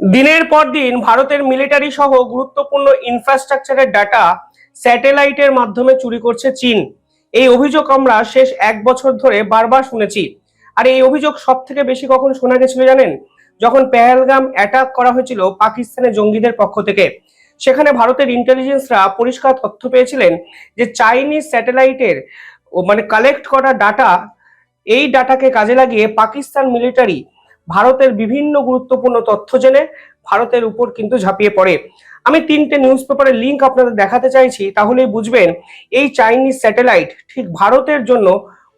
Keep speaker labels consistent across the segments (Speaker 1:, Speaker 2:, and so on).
Speaker 1: দিনের পর দিন ভারতের মিলিটারি সহ গুরুত্বপূর্ণ ইনফ্রাস্ট্রাকচারের ডাটা স্যাটেলাইটের মাধ্যমে চুরি করছে চীন। এই অভিযোগ আমরা শেষ এক বছর ধরে বারবার শুনেছি। আর এই অভিযোগ সব থেকে বেশি কখন শোনা গেছিল জানেন? যখন পেহেলগাম অ্যাটাক করা হয়েছিল পাকিস্তানের জঙ্গিদের পক্ষ থেকে। সেখানে ভারতের ইন্টেলিজেন্সরা পরিষ্কার তথ্য পেয়েছিলেন যে চাইনিজ স্যাটেলাইটের মানে কালেক্ট করা ডাটা এই ডাটাকে কাজে লাগিয়ে পাকিস্তান মিলিটারি ভারতের বিভিন্ন গুরুত্বপূর্ণ তথ্য জেনে ভারতের উপর কিন্তু ঝাঁপিয়ে পড়ে। আমি তিনটে নিউজ পেপারের লিঙ্ক আপনাদের দেখাতে চাইছি, তাহলেই বুঝবেন এই চাইনিজ স্যাটেলাইট ঠিক ভারতের জন্য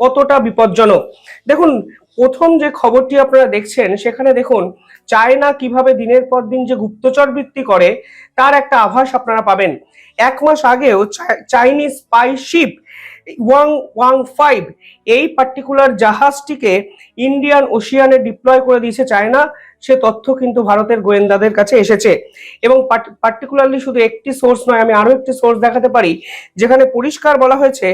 Speaker 1: কতটা বিপজ্জনক। দেখুন প্রথম যে খবরটি আপনারা দেখছেন, সেখানে দেখুন, চায়না কীভাবে দিনের পর দিন যে গুপ্তচর বৃত্তি করে, তার একটা আভাস আপনারা পাবেন। এক মাস আগেও Chinese spy ship Wang Wang five এই পার্টিকুলার জাহাজটিকে ইন্ডিয়ান ওশিয়ানে ডিপ্লয় করে দিয়েছে চায়না। সে তথ্য কিন্তু ভারতের গোয়েন্দাদের কাছে এসেছে। এবং পার্টিকুলারলি শুধু একটি সোর্স নয়, আমি আরও একটি সোর্স দেখাতে পারি, যেখানে পরিষ্কার বলা হয়েছে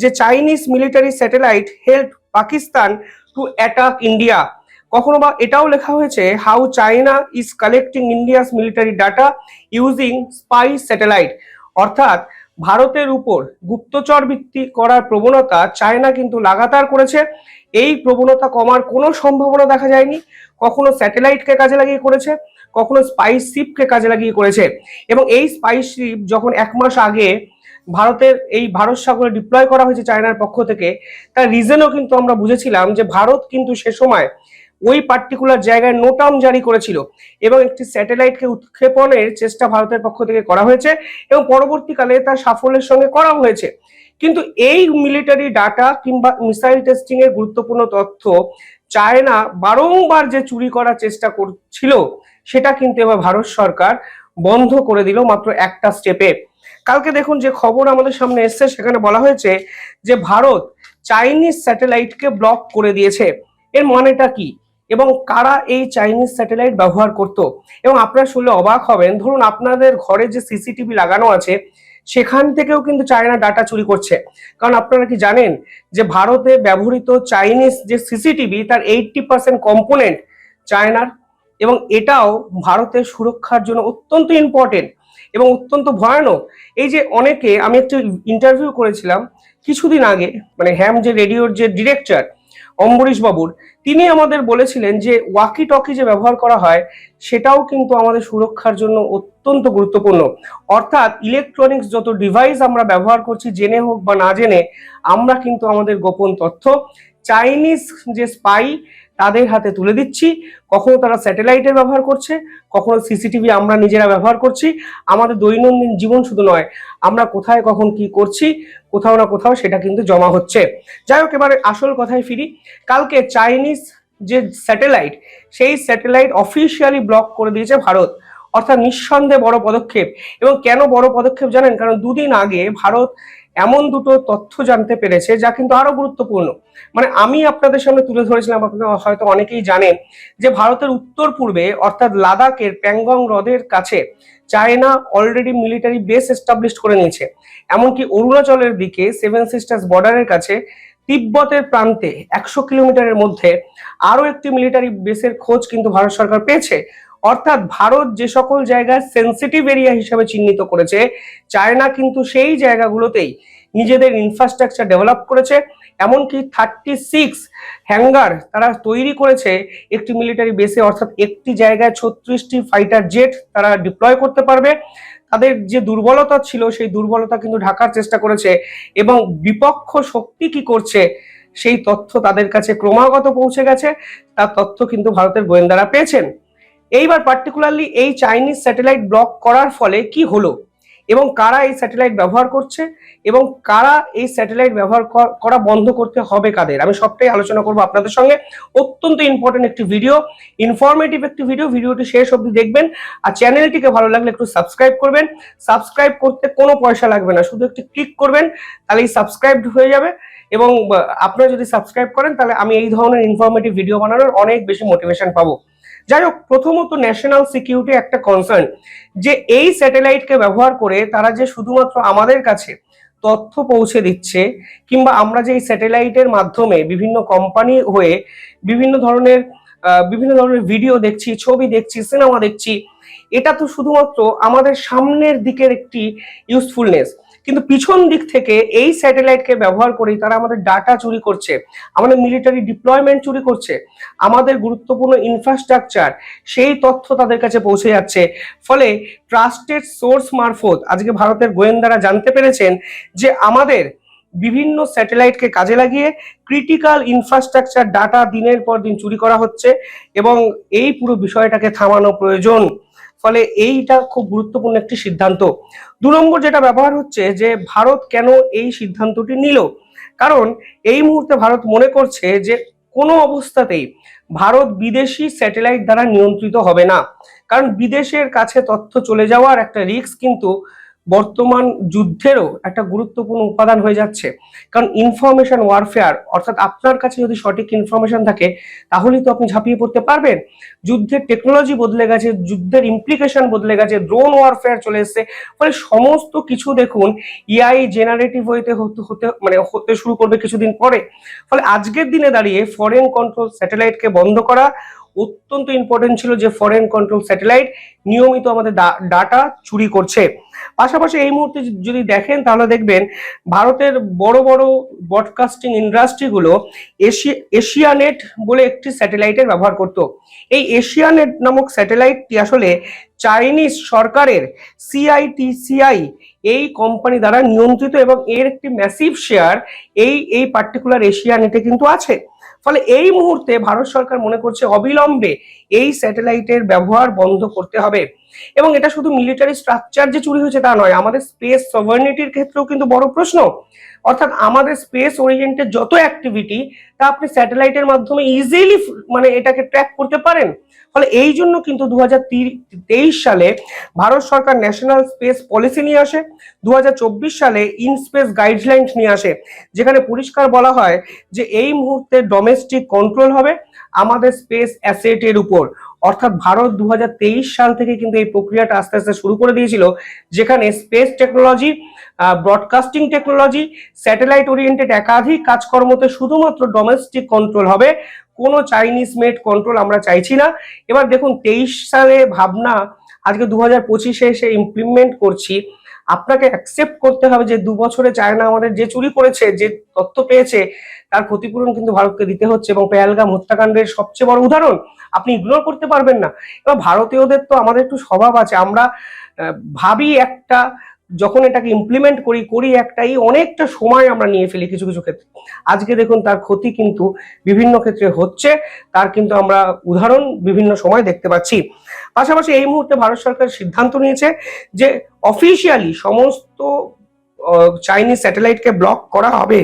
Speaker 1: যে Chinese military satellite help Pakistan to attack India কখনো বা এটাও লেখা হয়েছে how China is collecting India's military data using spy satellite অর্থাৎ ভারতের উপর গুপ্তচর ভিত্তি করার প্রবণতা চায়না কিন্তু লাগাতার করেছে। এই প্রবণতা কমার কোনো সম্ভাবনা দেখা যায়নি। কখনো স্যাটেলাইটকে কাজে লাগিয়ে করেছে, কখনো স্পাইস শিপকে কাজে লাগিয়ে করেছে। এবং এই স্পাইস শিপ যখন এক মাস আগে ভারতের এই ভারত সাগরে ডিপ্লয় করা হয়েছে চায়নার পক্ষ থেকে, তার রিজনও কিন্তু আমরা বুঝেছিলাম যে ভারত কিন্তু সে সময় ওই পার্টিকুলার জায়গায় নোটাম জারি করেছিল এবং একটি স্যাটেলাইটকে উৎক্ষেপণের চেষ্টা ভারতের পক্ষ থেকে করা হয়েছে এবং পরবর্তীকালে তার সাফল্যের সঙ্গে করা হয়েছে। কিন্তু এই মিলিটারি ডাটা কিংবা মিসাইল টেস্টিং এর গুরুত্বপূর্ণ তথ্য চায়না বারংবার যে চুরি করার চেষ্টা করছিল, সেটা কিন্তু এবার ভারত সরকার বন্ধ করে দিল মাত্র একটা স্টেপে কালকে দেখুন যে খবর আমাদের সামনে এসছে, সেখানে বলা হয়েছে যে ভারত চাইনিজ স্যাটেলাইটকে ব্লক করে দিয়েছে। এর মানেটা কি? এবং কারা এই চাইনিজ স্যাটেলাইট ব্যবহার করত? এবং আপনারা শুনলে অবাক হবেন, ধরুন আপনাদের ঘরে যে সিসিটিভি লাগানো আছে, সেখান থেকেও কিন্তু চায়না ডাটা চুরি করছে। কারণ আপনারা কি জানেন যে ভারতে ব্যবহৃত চাইনিজ যে সিসিটিভি তার এইটটি পার্সেন্ট কম্পোনেন্ট চায়নার এবং এটাও ভারতের সুরক্ষার জন্য অত্যন্ত ইম্পর্টেন্ট এবং অত্যন্ত ভয়ানক। এই যে অনেকে, আমি একটু ইন্টারভিউ করেছিলাম কিছুদিন আগে মানে হ্যাম যে রেডিওর যে ডিরেক্টর অম্বরীশ বাবুর, তিনি আমাদের বলেছিলেন যে ওয়াকি টকি যে ব্যবহার করা হয়, সেটাও কিন্তু আমাদের সুরক্ষার জন্য অত্যন্ত গুরুত্বপূর্ণ। অর্থাৎ ইলেকট্রনিক্স যত ডিভাইস আমরা ব্যবহার করছি, জেনে হোক বা না জেনে, আমরা কিন্তু আমাদের গোপন তথ্য। চাইনিজ যে স্পাই তাদের হাতে তুলে দিচ্ছি। কখনো তারা স্যাটেলাইটের ব্যবহার করছে, কখনো সিসিটিভি আমরা নিজেরা ব্যবহার করছি। আমাদের দৈনন্দিন জীবন শুধু নয়, আমরা কোথায় কখন কি করছি, কোথাও না কোথাও সেটা কিন্তু জমা হচ্ছে। যাই হোক, এবারে আসল কথায় ফিরি। কালকে চাইনিজ যে স্যাটেলাইট সেই স্যাটেলাইট অফিসিয়ালি ব্লক করে দিয়েছে ভারত। অর্থাৎ নিঃসন্দেহে বড় পদক্ষেপ। এবং কেন বড় পদক্ষেপ জানেন? কারণ দুদিন আগে ভারত এমন দুটো তথ্য জানতে পেরেছে যা কিন্তু আরও গুরুত্বপূর্ণ। মানে আমি আপনাদের সামনে তুলে ধরেছিলাম, আপনারা হয়তো অনেকেই জানেন যে ভারতের উত্তর পূর্বে অর্থাৎ লাদাখের প্যাংগং হ্রদের কাছে China already military base establish করে নিয়েছে। এমনকি অরুণাচলের দিকে সেভেন সিস্টার্স বর্ডারের কাছে তিব্বতের প্রান্তে একশো কিলোমিটারের মধ্যে আরও একটি মিলিটারি বেসের খোঁজ কিন্তু ভারত সরকার পেয়েছে। অর্থাৎ ভারত যে সকল জায়গায় সেন্সিটিভ এরিয়া হিসাবে চিহ্নিত করেছে, চায়না কিন্তু সেই জায়গাগুলোতেই নিজেদের ইনফ্রাস্ট্রাকচার ডেভেলপ করেছে। এমনকি থার্টি সিক্স হ্যাঙ্গার তারা তৈরি করেছে একটি মিলিটারি বেসে অর্থাৎ একটি জায়গায় ছত্রিশটি ফাইটার জেট তারা ডিপ্লয় করতে পারবে। তাদের যে দুর্বলতা ছিল, সেই দুর্বলতা কিন্তু ঢাকার চেষ্টা করেছে এবং বিপক্ষ শক্তি কি করছে, সেই তথ্য তাদের কাছে ক্রমাগত পৌঁছে গেছে। তার তথ্য কিন্তু ভারতের গোয়েন্দারা পেয়েছেন। এইবার পার্টিকুলারলি এই চাইনিজ স্যাটেলাইট ব্লক করার ফলে কি হলো? এবং কারা এই স্যাটেলাইট ব্যবহার করছে? এবং কারা এই স্যাটেলাইট ব্যবহার করা বন্ধ করতে হবে কাদের? আমি সবটাই আলোচনা করব আপনাদের সঙ্গে। অত্যন্ত ইম্পর্টেন্ট একটি ভিডিও ইনফরমেটিভ একটি ভিডিও ভিডিওটি শেষ অবধি দেখবেন। আর চ্যানেলটিকে ভালো লাগলে একটু সাবস্ক্রাইব করবেন। সাবস্ক্রাইব করতে কোনো পয়সা লাগবে না। শুধু একটু ক্লিক করবেন, তাহলেই সাবস্ক্রাইবড হয়ে যাবে। এবং আপনারা যদি সাবস্ক্রাইব করেন, তাহলে আমি এই ধরনের ইনফরমেটিভ ভিডিও বানানোর অনেক বেশি মোটিভেশন পাবো। যাই হোক প্রথমত ন্যাশনাল সিকিউরিটি একটা কনসার্ন যে এই স্যাটেলাইটকে ব্যবহার করে তারা যে শুধুমাত্র আমাদের কাছে তথ্য পৌঁছে দিচ্ছে কিংবা আমরা যে এই স্যাটেলাইটের মাধ্যমে বিভিন্ন কোম্পানি হয়ে বিভিন্ন ধরনের বিভিন্ন ধরনের ভিডিও দেখছি, ছবি দেখছি সিনেমা দেখছি, এটা তো শুধুমাত্র আমাদের সামনের দিকের একটি ইউজফুলনেস কিন্তু পিছন দিক থেকে এই স্যাটেলাইটকে ব্যবহার করেই তারা আমাদের ডাটা চুরি করছে, আমাদের মিলিটারি ডিপ্লয়মেন্ট চুরি করছে, আমাদের গুরুত্বপূর্ণ ইনফ্রাস্ট্রাকচার সেই তথ্য তাদের কাছে পৌঁছে যাচ্ছে। ফলে ট্রাস্টেড সোর্স মারফত আজকে ভারতের গোয়েন্দারা জানতে পেরেছেন যে আমাদের বিভিন্ন স্যাটেলাইটকে কাজে লাগিয়ে ক্রিটিক্যাল ইনফ্রাস্ট্রাকচার ডাটা দিনের পর দিন চুরি করা হচ্ছে এবং এই পুরো বিষয়টাকে থামানো প্রয়োজন। ফলে এইটা খুব গুরুত্বপূর্ণ একটি সিদ্ধান্ত। দু নম্বর যেটা ব্যবহার হচ্ছে যে ভারত কেন এই সিদ্ধান্তটি নিল? কারণ এই মুহূর্তে ভারত মনে করছে যে কোনো অবস্থাতেই ভারত বিদেশি স্যাটেলাইট দ্বারা নিয়ন্ত্রিত হবে না। কারণ বিদেশের কাছে তথ্য চলে যাওয়ার একটা রিস্ক কিন্তু বর্তমান যুদ্ধেরও একটা গুরুত্বপূর্ণ উপাদান হয়ে যাচ্ছে। কারণ ইনফরমেশন ওয়ারফেয়ার অর্থাৎ আপনার কাছে যদি সঠিক ইনফরমেশন থাকে, তাহলেই তো আপনি ঝাঁপিয়ে পড়তে পারবেন। যুদ্ধের টেকনোলজি বদলে গেছে, যুদ্ধের ইমপ্লিকেশন বদলে গেছে ড্রোন ওয়ারফেয়ার চলে এসেছে। ফলে সমস্ত কিছু দেখুন ইআই জেনারেটিভ হইতে হতে মানে হতে শুরু করবে কিছুদিন পরে। ফলে আজকের দিনে দাঁড়িয়ে ফরেন কন্ট্রোল স্যাটেলাইটকে বন্ধ করা অত্যন্ত ইম্পর্টেন্ট ছিল যে ফরেন কন্ট্রোল স্যাটেলাইট নিয়মিত আমাদের ডাটা চুরি করছে। পাশাপাশি এই মুহূর্তে যদি দেখেন তাহলে দেখবেন ভারতের বড় বড় ব্রডকাস্টিং ইন্ডাস্ট্রিগুলো এশিয়া এশিয়ানেট বলে একটি স্যাটেলাইটের ব্যবহার করত। এই এশিয়ানেট নামক স্যাটেলাইটটি আসলে চাইনিজ সরকারের সিআইটিসিআই এই কোম্পানি দ্বারা নিয়ন্ত্রিত এবং এর একটি ম্যাসিভ শেয়ার এই এই পার্টিকুলার এশিয়ানেটে কিন্তু আছে। ফলে এই মুহূর্তে ভারত সরকার মনে করছে অবিলম্বে এই স্যাটেলাইটের ব্যবহার বন্ধ করতে হবে। এবং এটা শুধু মিলিটারি স্ট্রাকচার যে চুরি হয়েছে তা নয়, আমাদের স্পেস সভার্নিটির ক্ষেত্রেও কিন্তু বড় প্রশ্ন। অর্থাৎ আমাদের স্পেস ওরিয়েন্টেড যত অ্যাক্টিভিটি তা আপনি স্যাটেলাইটের মাধ্যমে ইজিলি মানে এটাকে ট্র্যাক করতে পারেন। ফলে এই জন্য কিন্তু দু সালে ভারত সরকার ন্যাশনাল স্পেস পলিসি নিয়ে আসে দু হাজার চব্বিশ সালে ইন স্পেস গাইডলাইন নিয়ে আসে, যেখানে পরিষ্কার বলা হয় যে এই মুহূর্তে ডোমেস্টিক কন্ট্রোল হবে, আমাদের স্পেস অ্যাসেটের উপর। অর্থাৎ ভারত দু হাজার তেইশ সাল থেকে কিন্তু এই প্রক্রিয়াটা আস্তে আস্তে শুরু করে দিয়েছিল, যেখানে space technology broadcasting technology satellite oriented একাধিক কাজকর্মতে শুধুমাত্র ডোমেস্টিক কন্ট্রোল হবে। কোনো চাইনিজ মেড কন্ট্রোল আমরা চাইছি না। এবার দেখুন, তেইশ সালে ভাবনা, আজকে দু হাজার পঁচিশে এসে ইমপ্লিমেন্ট করছি। আপনাকে অ্যাকসেপ্ট করতে হবে যে দু বছরে চায়না আমাদের যে চুরি করেছে, যে তথ্য পেয়েছে, তার ক্ষতিপূরণ কিন্তু ভারতকে দিতে হচ্ছে এবং পেয়ালগাম হত্যাকাণ্ডের সবচেয়ে বড় উদাহরণ আপনি ইগনোর করতে পারবেন না। এবার ভারতীয়দের তো আমাদের একটু স্বভাব আছে, আমরা ভাবি একটা, যখন এটাকে ইমপ্লিমেন্ট করি করি একটাই অনেকটা সময় আমরা নিয়ে ফেলি কিছু কিছু ক্ষেত্রে। আজকে দেখুন তার ক্ষতি কিন্তু বিভিন্ন ক্ষেত্রে হচ্ছে, তার কিন্তু আমরা উদাহরণ বিভিন্ন সময় দেখতে পাচ্ছি। পাশাপাশি এই মুহূর্তে ভারত সরকার সিদ্ধান্ত নিয়েছে যে অফিসিয়ালি সমস্ত চাইনিজ স্যাটেলাইটকে ব্লক করা হবে।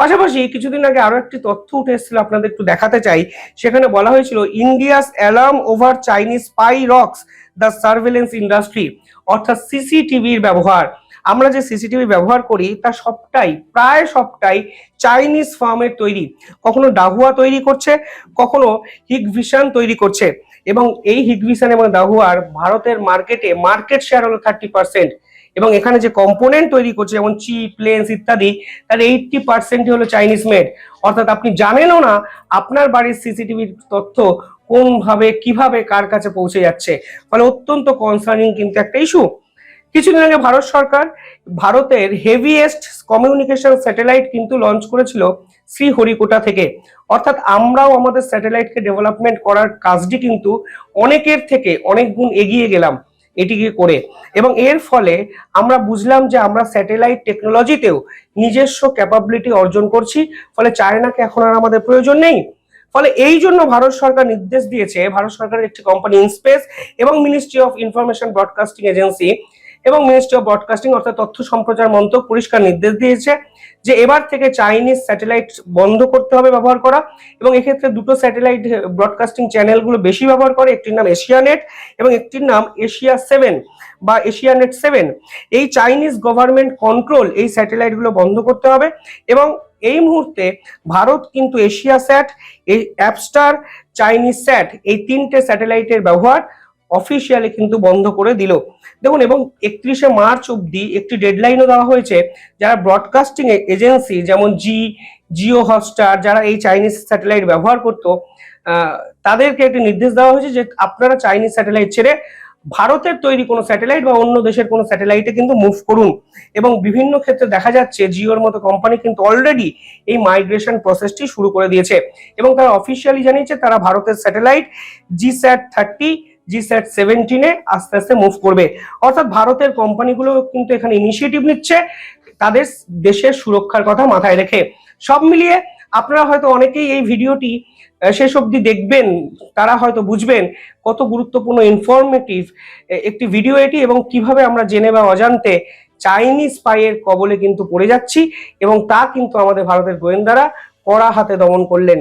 Speaker 1: পাশাপাশি কিছুদিন আগে আরও একটি তথ্য উঠে এসেছিল আপনাদের একটু দেখাতে চাই। সেখানে বলা হয়েছিল India's alarm over Chinese spy rocks the surveillance industry অর্থাৎ সিসিটিভির ব্যবহার। আমরা যে সিসিটিভি ব্যবহার করি, তা সবটাই, প্রায় সবটাই চাইনিজ ফার্মের তৈরি। কখনো ডাহুয়া তৈরি করছে, কখনো হিগভিশন তৈরি করছে। এবং এই হিগভিশন এবং দাহুয়ার ভারতের মার্কেটে মার্কেট শেয়ার হলো থার্টি পার্সেন্ট এবং এখানে যে কম্পোনেন্ট তৈরি করছে, যেমন চিপ লেন্স ইত্যাদি, তার এইটটি পার্সেন্টই হলো চাইনিজ মেড অর্থাৎ আপনি জানেনও না আপনার বাড়ির সিসিটিভির তথ্য কোনভাবে, কীভাবে কার কাছে পৌঁছে যাচ্ছে। ফলে অত্যন্ত কনসার্নিং কিন্তু একটা ইস্যু কিছুদিন আগে ভারত সরকার ভারতের হেভিয়েস্ট কমিউনিকেশন স্যাটেলাইট কিন্তু লঞ্চ করেছিল শ্রীহরিকোটা থেকে। অর্থাৎ আমরাও আমাদের স্যাটেলাইটকে ডেভেলপমেন্ট করার কাজটি কিন্তু অনেকের থেকে অনেক গুণ এগিয়ে গেলাম এটিকে করে। এবং এর ফলে আমরা বুঝলাম যে আমরা স্যাটেলাইট টেকনোলজিতেও নিজস্ব ক্যাপাবিলিটি অর্জন করছি, ফলে চায়নাকে এখন আর আমাদের প্রয়োজন নেই। ফলে এই জন্য ভারত সরকার নির্দেশ দিয়েছে, ভারত সরকারের একটি কোম্পানি ইনস্পেস এবং ministry of information broadcasting agency এবং মিনিস্ট্রি অফ ব্রডকাস্টিং অর্থাৎ তথ্য সম্প্রচার মন্ত্রক পরিষ্কার নির্দেশ দিয়েছে যে এবার থেকে চাইনিজ স্যাটেলাইট বন্ধ করতে হবে ব্যবহার করা এবং এক্ষেত্রে দুটো স্যাটেলাইট ব্রডকাস্টিং চ্যানেলগুলো বেশি ব্যবহার করে, একটির নাম এশিয়ানেট এবং একটির নাম এশিয়া সেভেন বা এশিয়ানেট সেভেন এই চাইনিজ গভর্নমেন্ট কন্ট্রোল এই স্যাটেলাইটগুলো বন্ধ করতে হবে এবং এই মুহূর্তে ভারত কিন্তু এশিয়া স্যাট এই অ্যাপস্টার চাইনিজ স্যাট এই তিনটে স্যাটেলাইটের ব্যবহার অফিসিয়ালি কিন্তু বন্ধ করে দিল। দেখুন, এবং একত্রিশে মার্চ অবধি একটি ডেডলাইনও দেওয়া হয়েছে, যারা ব্রডকাস্টিং এজেন্সি যেমন জি জিও হটস্টার যারা এই চাইনিজ স্যাটেলাইট ব্যবহার করতো তাদেরকে একটি নির্দেশ দেওয়া হয়েছে যে আপনারা চাইনিজ স্যাটেলাইট ছেড়ে ভারতের তৈরি কোনো স্যাটেলাইট বা অন্য দেশের কোনো স্যাটেলাইটে কিন্তু মুভ করুন। এবং বিভিন্ন ক্ষেত্রে দেখা যাচ্ছে জিওর মতো কোম্পানি কিন্তু অলরেডি এই মাইগ্রেশন প্রসেসটি শুরু করে দিয়েছে। এবং তারা অফিসিয়ালি জানিয়েছে তারা ভারতের স্যাটেলাইট জি স্যাট থার্টি জি স্যাট সেভেন্টিনে আস্তে আস্তে মুভ করবে। অর্থাৎ ভারতের কোম্পানিগুলো কিন্তু এখানে ইনিশিয়েটিভ নিচ্ছে, তাদের দেশের সুরক্ষার কথা মাথায় রেখে। সব মিলিয়ে আপনারা হয়তো অনেকেই এই ভিডিওটি শেষ অবধি দেখবেন, তারা হয়তো বুঝবেন কত গুরুত্বপূর্ণ ইনফরমেটিভ একটি ভিডিও এটি এবং কীভাবে আমরা জেনে বা অজান্তে চাইনিজ স্পাইয়ের কবলে কিন্তু পড়ে যাচ্ছি এবং তা কিন্তু আমাদের ভারতের গোয়েন্দারা কড়া হাতে দমন করলেন।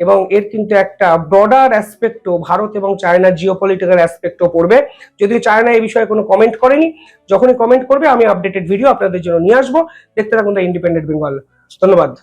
Speaker 1: এবং এর কিন্তু একটা ব্রডার অ্যাসপেক্টও ভারত এবং চায়না জিও পলিটিক্যাল অ্যাসপেক্টও পড়বে। যদি চায়না এই বিষয়ে কোনো কমেন্ট করেনি, যখনই কমেন্ট করবে, আমি আপডেটেড ভিডিও আপনাদের জন্য নিয়ে আসব। দেখতে থাকুন দ্য ইন্ডিপেন্ডেন্ট বেঙ্গল ধন্যবাদ।